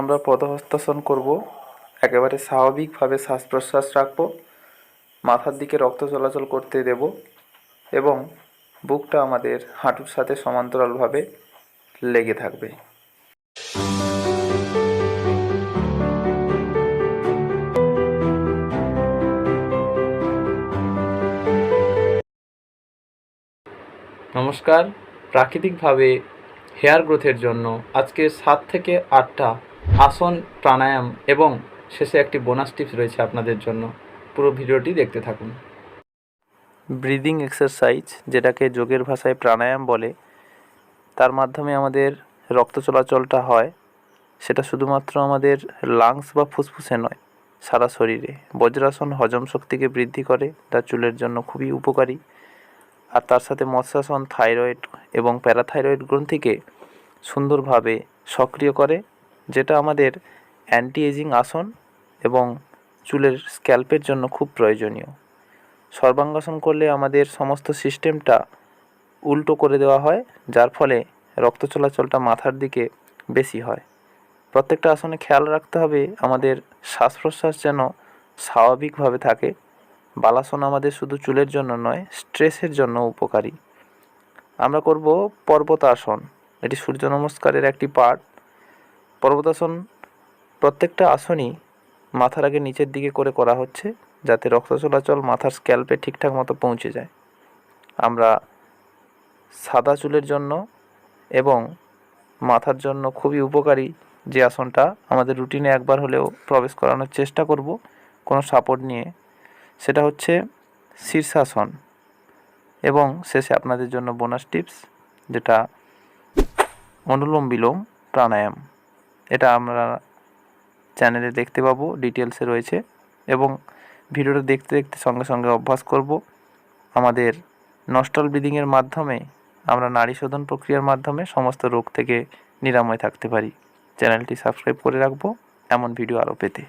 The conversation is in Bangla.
আমরা পদহস্তাসন করব, একেবারে স্বাভাবিকভাবে শ্বাস প্রশ্বাস রাখব, মাথার দিকে রক্ত চলাচল করতে দেব এবং বুকটা আমাদের হাঁটুর সাথে সমান্তরালভাবে লেগে থাকবে। নমস্কার। প্রাকৃতিকভাবে হেয়ার গ্রোথের জন্য আজকে সাত থেকে আটটা আসন, প্রাণায়াম এবং শেষে একটি বোনাস টিপস রয়েছে আপনাদের জন্য। পুরো ভিডিওটি দেখতে থাকুন। ব্রিদিং এক্সারসাইজ যেটাকে যোগের ভাষায় প্রাণায়াম বলে, তার মাধ্যমে আমাদের রক্ত চলাচলটা হয়। সেটা শুধুমাত্র আমাদের লাংস বা ফুসফুসে নয়, সারা শরীরে। বজ্রাসন হজম শক্তিকে বৃদ্ধি করে তা চুলের জন্য খুবই উপকারী। আর তার সাথে মৎস্যাসন থাইরয়েড এবং প্যারাথাইরয়েড গ্রন্থিকে সুন্দরভাবে সক্রিয় করে যেটা আমাদের অ্যান্টি এজিং আসন এবং চুলের স্ক্যাল্পের জন্য খুব প্রয়োজনীয়। সর্বাঙ্গাসন করলে আমাদের সমস্ত সিস্টেমটা উল্টো করে দেওয়া হয়, যার ফলে রক্ত চলাচলটা মাথার দিকে বেশি হয়। প্রত্যেকটা আসনে খেয়াল রাখতে হবে, আমাদের শ্বাস প্রশ্বাস যেন স্বাভাবিকভাবে থাকে। বালাসন আমাদের শুধু চুলের জন্য নয়, স্ট্রেসের জন্য উপকারী। আমরা করব পর্বতাসন। এটি সূর্য নমস্কারের একটি পার্ট পর্বতাসন প্রত্যেকটা আসনই মাথার আগে নিচের দিকে করে করা হচ্ছে যাতে রক্ত চলাচল মাথার স্ক্যাল্পে ঠিকঠাক মতো পৌঁছে যায়। আমরা সাদা চুলের জন্য এবং মাথার জন্য খুবই উপকারী যে আসনটা আমাদের রুটিনে একবার হলেও প্রবেশ করানোর চেষ্টা করব। কোনো সাপোর্ট নিয়ে। সেটা হচ্ছে শীর্ষাসন। এবং শেষে আপনাদের জন্য বোনাস টিপস যেটা অনুলোম বিলোম প্রাণায়াম। এটা আমরা চ্যানেলে দেখতে পাবো ডিটেলসে রয়েছে। এবং ভিডিওটা দেখতে দেখতে সঙ্গে সঙ্গে অভ্যাস করব। আমাদের নস্টল ব্রিদিংয়ের মাধ্যমে আমরা নারী শোধন প্রক্রিয়ার মাধ্যমে সমস্ত রোগ থেকে নিরাময় থাকতে পারি। চ্যানেলটি সাবস্ক্রাইব করে রাখব, এমন ভিডিও আরও পেতে।